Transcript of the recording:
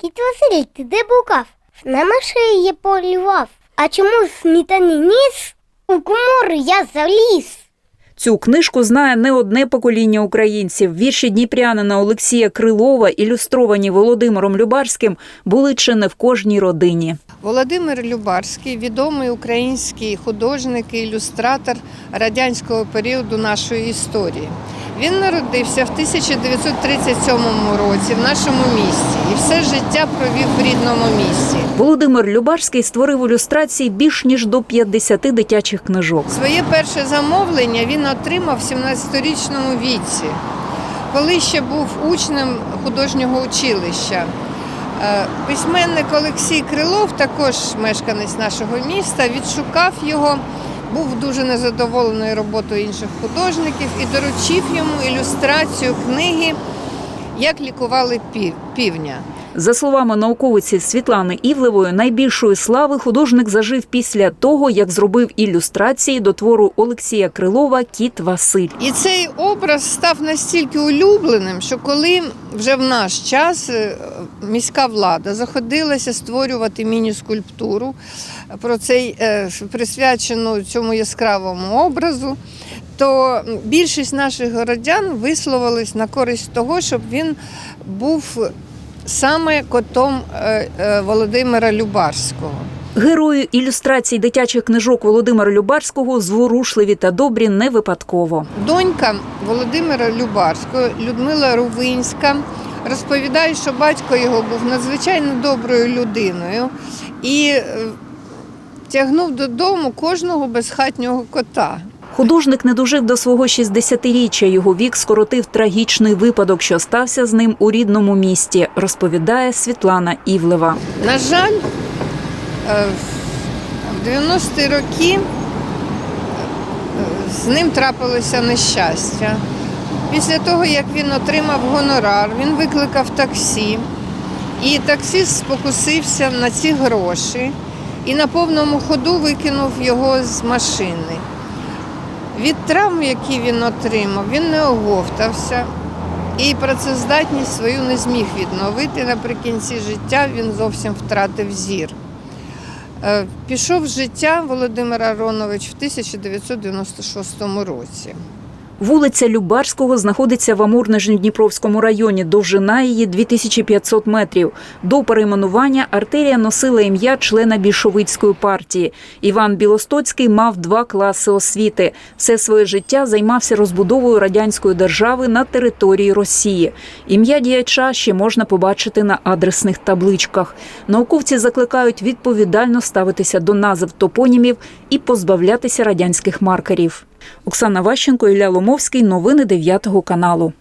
Кіт Василь, ти де блукав? На машині полював. А чому сметані ніс? У комори я заліз. Цю книжку знає не одне покоління українців. Вірші дніпрянина Олексія Крилова, ілюстровані Володимиром Любарським, були чи не в кожній родині. Володимир Любарський, відомий український художник і ілюстратор радянського періоду нашої історії. Він народився в 1937 році в нашому місті і все життя провів в рідному місті. Володимир Любарський створив ілюстрації більш ніж до 50 дитячих книжок. Своє перше замовлення він отримав в 17-річному віці, коли ще був учнем художнього училища. Е, Письменник Олексій Крилов, також мешканець нашого міста, відшукав його, був дуже незадоволений роботою інших художників і доручив йому ілюстрацію книги Як лікували пів- півня. За словами науковиці Світлани Івлевої, найбільшої слави художник зажив після того, як зробив ілюстрації до твору Олексія Крилова Кіт Василь. І цей образ став настільки улюбленим, що коли вже в наш час е, міська влада заходилася створювати міні-скульптуру про цей е, присвячену цьому яскравому образу, то більшість наших городян висловились на користь того, щоб він був саме котом е, е, Володимира Любарського. Герої ілюстрацій дитячих книжок Володимира Любарського зворушливі та добрі не випадково. Донька Володимира Любарського, Людмила Рувинська, розповідає, що батько його був надзвичайно доброю людиною і е, тягнув додому кожного безхатнього кота. Художник не дожив до свого 60-річчя. Його вік скоротив трагічний випадок, що стався з ним у рідному місті, розповідає Світлана Івлева. На жаль, е, в 90-ті роки е, з ним трапилося нещастя. Після того, як він отримав гонорар, він викликав таксі, і таксист спокусився на ці гроші і на повному ходу викинув його з машини. Від травм, які він отримав, він не оговтався і працездатність свою не зміг відновити. Наприкінці життя він зовсім втратив зір. Е, Пішов з життя Володимир Аронович в 1996 році. Вулиця Любарського знаходиться в Амур-Нижньодніпровському районі. Довжина її 2500 метрів. До перейменування артерія носила ім'я члена більшовицької партії. Іван Білостоцький мав два класи освіти. Все своє життя займався розбудовою радянської держави на території Росії. Ім'я діяча ще можна побачити на адресних табличках. Науковці закликають відповідально ставитися до назв топонімів і позбавлятися радянських маркерів. Оксана Ващенко, Ілля Ломовський. Новини 9 каналу.